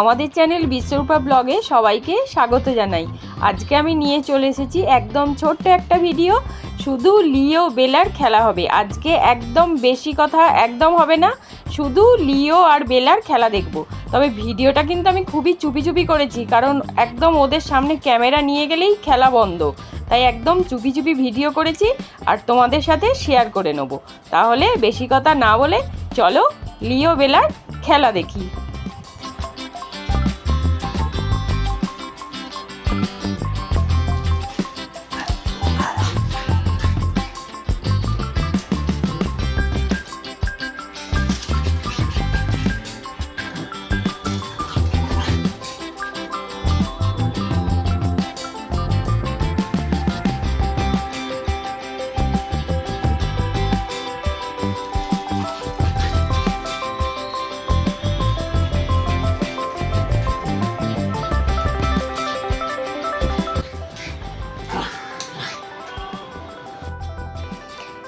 আমাদের চ্যানেল বিশ্বরূপা ব্লগে সবাইকে স্বাগত জানাই। আজকে আমি নিয়ে চলে এসেছি একদম ছোট্ট একটা ভিডিও, শুধু লিও বেলার খেলা হবে। আজকে একদম বেশি কথা একদম হবে না, শুধু লিও আর বেলার খেলা দেখব। তবে ভিডিওটা কিন্তু আমি খুবই চুপি চুপি করেছি, কারণ একদম ওদের সামনে ক্যামেরা নিয়ে গেলেই খেলা বন্ধ। তাই একদম চুপি চুপি ভিডিও করেছি আর তোমাদের সাথে শেয়ার করে নেব। তাহলে বেশি কথা না বলে চলো লিও বেলার খেলা দেখি।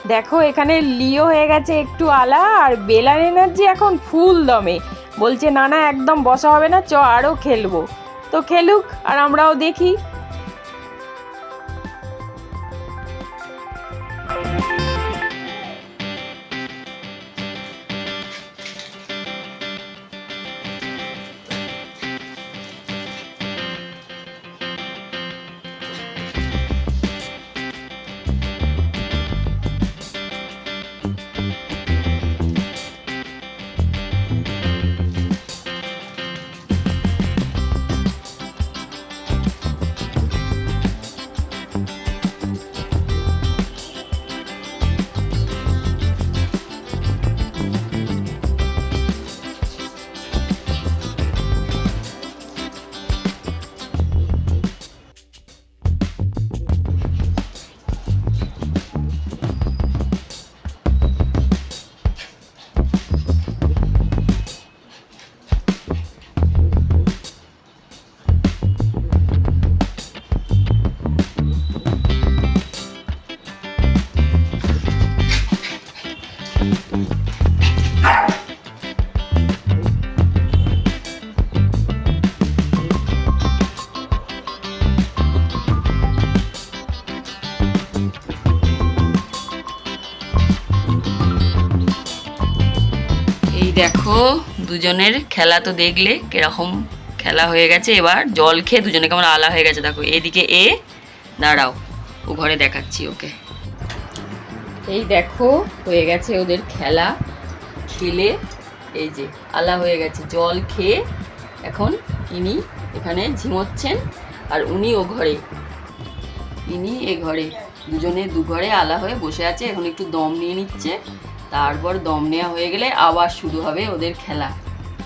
দেখো, এখানে লিও হয়ে গেছে একটু আলা, আর বেলার এনার্জি এখন ফুল দমে। বলছে, না না, একদম বসা হবে না, চ আরও খেলব। তো খেলুক, আর আমরাও দেখি। দেখো, দুজনের খেলা তো দেখলে কীরকম খেলা হয়ে গেছে। এবার জল খেয়ে দুজনে কেমন আলা হয়ে গেছে। দেখো, এদিকে এ, দাঁড়াও, ও ঘরে দেখাচ্ছি ওকে। এই দেখো, হয়ে গেছে ওদের খেলা। খেলে এই যে আলা হয়ে গেছে, জল খেয়ে এখন ইনি এখানে ঝিমোচ্ছেন আর উনি ও ঘরে। ইনি এ ঘরে, দুজনে দু ঘরে আলা হয়ে বসে আছে, এখন একটু দম নিয়ে নিচ্ছে। তারপর দম নেওয়া হয়ে গেলে আবার শুরু হবে ওদের খেলা।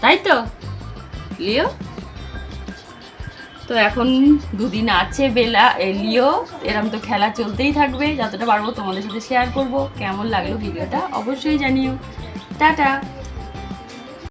তাই তো, লিও? তো এখন দুদিন আছে বেলা, এলিও। লিও এরম তো খেলা চলতেই থাকবে, যতটা পারব তোমাদের সাথে শেয়ার করব। কেমন লাগল ভিডিওটা অবশ্যই জানিও। টাটা!